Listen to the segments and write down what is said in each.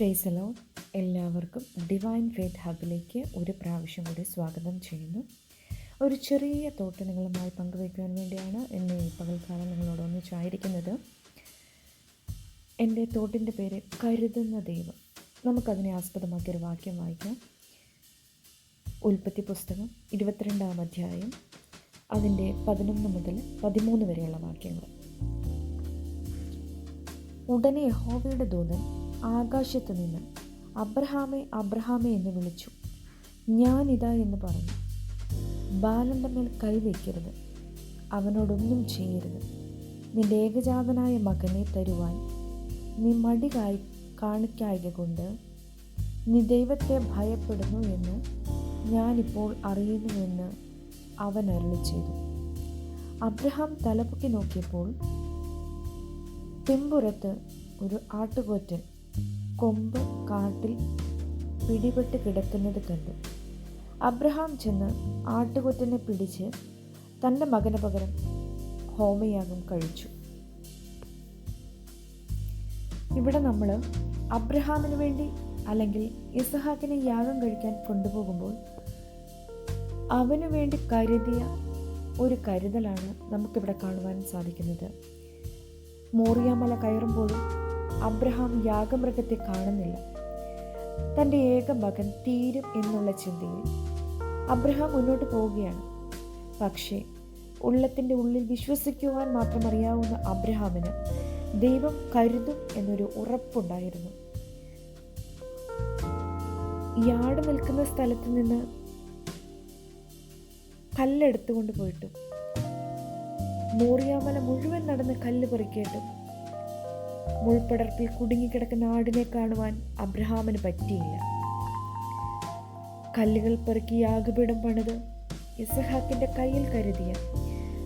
പ്രേസലോ എല്ലാവർക്കും divine faith ഹബിലേക്ക് ഒരു പ്രാവശ്യം കൂടി സ്വാഗതം ചെയ്യുന്നു. ഒരു ചെറിയ തോട്ട് നിങ്ങളുമായി പങ്കുവയ്ക്കുവാൻ വേണ്ടിയാണ് എന്നെ ഈ പകൽക്കാലം നിങ്ങളോട് ഒന്നിച്ചായിരിക്കുന്നത് എന്റെ തോട്ടിന്റെ പേര് കരുതുന്ന ദൈവം. നമുക്കതിനെ ആസ്പദമാക്കിയൊരു വാക്യം വായിക്കാം. ഉൽപ്പത്തി പുസ്തകം ഇരുപത്തിരണ്ടാം അധ്യായം അതിന്റെ പതിനൊന്ന് മുതൽ പതിമൂന്ന് വരെയുള്ള വാക്യങ്ങൾ. ഉടനെ ഹോവയുടെ ദൂതൻ ആകാശത്ത് നിന്ന്. അബ്രഹാമെ അബ്രഹാമെ എന്ന് വിളിച്ചു. ഞാനിതാ എന്ന് പറഞ്ഞു. ബാലന്റെ മേൽ കൈവയ്ക്കരുത് അവനോടൊന്നും ചെയ്യരുത്. നിന്റെ ഏകജാതനായ മകനെ തരുവാൻ നീ മടി കായി കാണിക്കായക കൊണ്ട് നീ ദൈവത്തെ ഭയപ്പെടുന്നു എന്ന് ഞാനിപ്പോൾ അറിയുന്നുവെന്ന് അവൻ അരുളി ചെയ്തു. അബ്രഹാം തലപൊക്കി നോക്കിയപ്പോൾ പിമ്പുറത്ത് ഒരു ആട്ടുകൊറ്റൻ കൊമ്പ് കാട്ടിൽ പിടിപെട്ട് കിടക്കുന്നത് കണ്ടു. അബ്രഹാം ചെന്ന് ആട്ടുകൊറ്റനെ പിടിച്ച് തന്റെ മകന് പകരം ഹോമയാഗം കഴിച്ചു. ഇവിടെ നമ്മൾ അബ്രഹാമിന് വേണ്ടി അല്ലെങ്കിൽ ഇസഹാക്കിനെ യാഗം കഴിക്കാൻ കൊണ്ടുപോകുമ്പോൾ അവന് വേണ്ടി കരുതിയ ഒരു കരുതലാണ് നമുക്കിവിടെ കാണുവാൻ സാധിക്കുന്നത്. മോറിയാമല കയറുമ്പോഴും അബ്രഹാം യാഗമൃഗത്തെ കാണുന്നില്ല. തന്റെ ഏക മകൻ തീരും എന്നുള്ള ചിന്തയിൽ അബ്രഹാം മുന്നോട്ട് പോവുകയാണ്. പക്ഷേ ഉള്ളത്തിന്റെ ഉള്ളിൽ വിശ്വസിക്കുവാൻ മാത്രം അറിയാവുന്ന അബ്രഹാമിന് ദൈവം കരുതും എന്നൊരു ഉറപ്പുണ്ടായിരുന്നു. യാട് നിൽക്കുന്ന സ്ഥലത്ത് നിന്ന് കല്ലെടുത്തുകൊണ്ട് പോയിട്ടും മോറിയാമല മുഴുവൻ നടന്ന് കല്ല് പെറുക്കിയിട്ടും മുൾപ്പടർപ്പിൽ കുടുങ്ങിക്കിടക്കുന്ന ആടിനെ കാണുവാൻ അബ്രഹാമിന് പറ്റിയില്ല. കല്ലുകൾ പെറുക്കി യാഗപീഠം പണിത് ഇസഹാക്കിന്റെ കയ്യിൽ കരുതിയ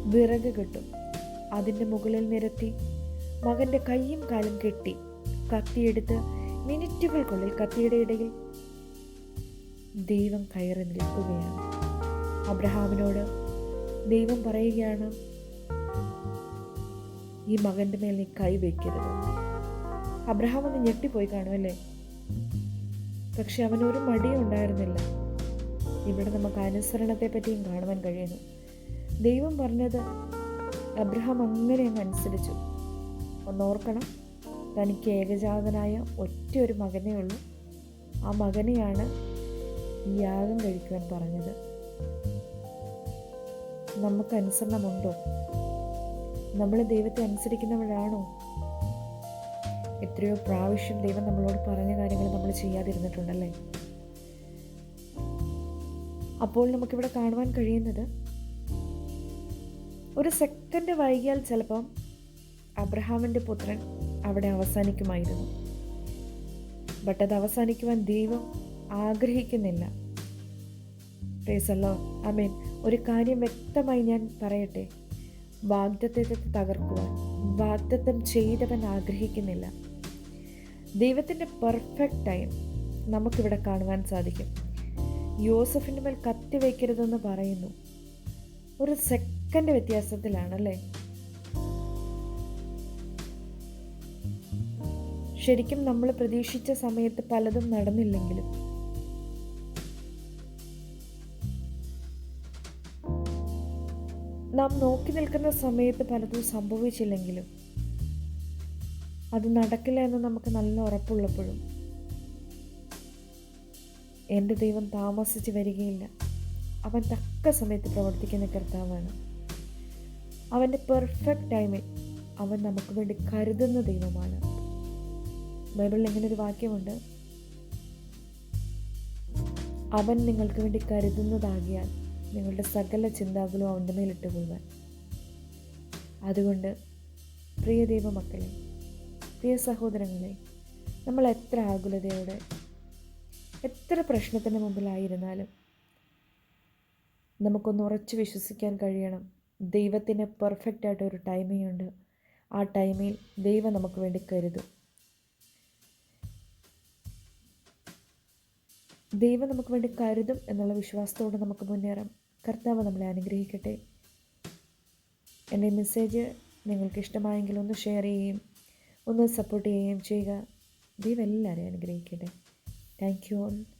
വിറക് കെട്ടും. അതിന്റെ മുകളിൽ നിരത്തി മകന്റെ കൈയും കാലും കെട്ടി കത്തിയെടുത്ത് മിനിറ്റുകൾക്കുള്ളിൽ കത്തിയുടെ ഇടയിൽ ദൈവം കയറി നിൽക്കുകയാണ്. അബ്രഹാമിനോട് ദൈവം പറയുകയാണ് ഈ മകന്റെ മേൽ നീ കൈ വയ്ക്കരുത് അബ്രഹാം ഒന്ന് ഞെട്ടിപ്പോയി കാണുമല്ലേ? പക്ഷെ അവനൊരു മടിയും ഉണ്ടായിരുന്നില്ല. ഇവിടെ നമുക്ക് അനുസരണത്തെ പറ്റിയും കാണുവാൻ കഴിയുന്നു. ദൈവം പറഞ്ഞത് അബ്രഹാം അങ്ങനെ അങ്ങ് അനുസരിച്ചു. ഒന്നോർക്കണം തനിക്ക് ഏകജാതനായ ഒറ്റ ഒരു മകനേ ഉള്ളൂ. ആ മകനെയാണ് യാഗം കഴിക്കുവാൻ പറഞ്ഞത്. നമുക്ക് അനുസരണമുണ്ടോ? നമ്മൾ ദൈവത്തെ അനുസരിക്കുന്നവരാണോ? എത്രയോ പ്രാവശ്യം ദൈവം നമ്മളോട് പറഞ്ഞ കാര്യങ്ങൾ നമ്മൾ ചെയ്യാതിരുന്നിട്ടുണ്ടല്ലേ? അപ്പോൾ നമുക്കിവിടെ കാണുവാൻ കഴിയുന്നത് ഒരു സെക്കൻഡ് വൈകിയാൽ ചിലപ്പം അബ്രഹാമിന്റെ പുത്രൻ അവിടെ അവസാനിക്കുമായിരുന്നു. ബട്ട് അത് അവസാനിക്കുവാൻ ദൈവം ആഗ്രഹിക്കുന്നില്ല. പ്രേസല്ലോ അമീൻ ഒരു കാര്യം വ്യക്തമായി ഞാൻ പറയട്ടെ? വാഗ്ദത്തത്തെ തകർക്കുവാൻ വാഗ്ദത്തം ചെയ്തവൻ ആഗ്രഹിക്കുന്നില്ല. ദൈവത്തിന്റെ പെർഫെക്റ്റ് ടൈം നമുക്കിവിടെ കാണുവാൻ സാധിക്കും. യോസഫിന്റെ മേൽ കത്തി വയ്ക്കരുതെന്ന് പറയുന്നു. ഒരു സെക്കൻഡ് വ്യത്യാസത്തിലാണല്ലേ? ശരിക്കും നമ്മൾ പ്രതീക്ഷിച്ച സമയത്ത് പലതും നടന്നില്ലെങ്കിലും നാം നോക്കി നിൽക്കുന്ന സമയത്ത് പലതും സംഭവിച്ചില്ലെങ്കിലും അത് നടക്കില്ല എന്ന് നമുക്ക് നല്ല ഉറപ്പുള്ളപ്പോഴും എന്റെ ദൈവം താമസിച്ച് വരികയില്ല. അവൻ തക്ക സമയത്ത് പ്രവർത്തിക്കുന്ന കർത്താവാണ്. അവന്റെ പെർഫെക്റ്റ് ടൈമിൽ അവൻ നമുക്ക് വേണ്ടി കരുതുന്ന ദൈവമാണ്. ബൈബിളിൽ ഇങ്ങനെ ഒരു വാക്യമുണ്ട്. അവൻ നിങ്ങൾക്ക് വേണ്ടി കരുതുന്നതാകിയാൽ നിങ്ങളുടെ സകല ചിന്താകളും അവന്റെ മേലിട്ട് കൊള്ളുവാൻ അതുകൊണ്ട് പ്രിയ ദൈവമക്കളെ പ്രിയ സഹോദരങ്ങളെ നമ്മൾ എത്ര ആകുലതയോടെ എത്ര പ്രശ്നത്തിന്റെ മുമ്പിലായിരുന്നാലും നമുക്കൊന്ന് ഉറച്ചു വിശ്വസിക്കാൻ കഴിയണം. ദൈവത്തിന് പെർഫെക്റ്റ് ആയിട്ട് ഒരു ടൈമിംഗ് ഉണ്ട്. ആ ടൈമിൽ ദൈവം നമുക്ക് വേണ്ടി കരുതും. ദൈവം നമുക്ക് വേണ്ടി കരുതും എന്നുള്ള വിശ്വാസത്തോടെ നമുക്ക് മുന്നേറാം. കർത്താവ് നമ്മളെ അനുഗ്രഹിക്കട്ടെ. എന്റെ മെസ്സേജ് നിങ്ങൾക്ക് ഇഷ്ടമായെങ്കിൽ ഒന്ന് ഷെയർ ചെയ്യുകയും ഒന്ന് സപ്പോർട്ട് ചെയ്യുകയും ചെയ്യുക. ദൈവം എല്ലാവരെയും അനുഗ്രഹിക്കട്ടെ. Thank you all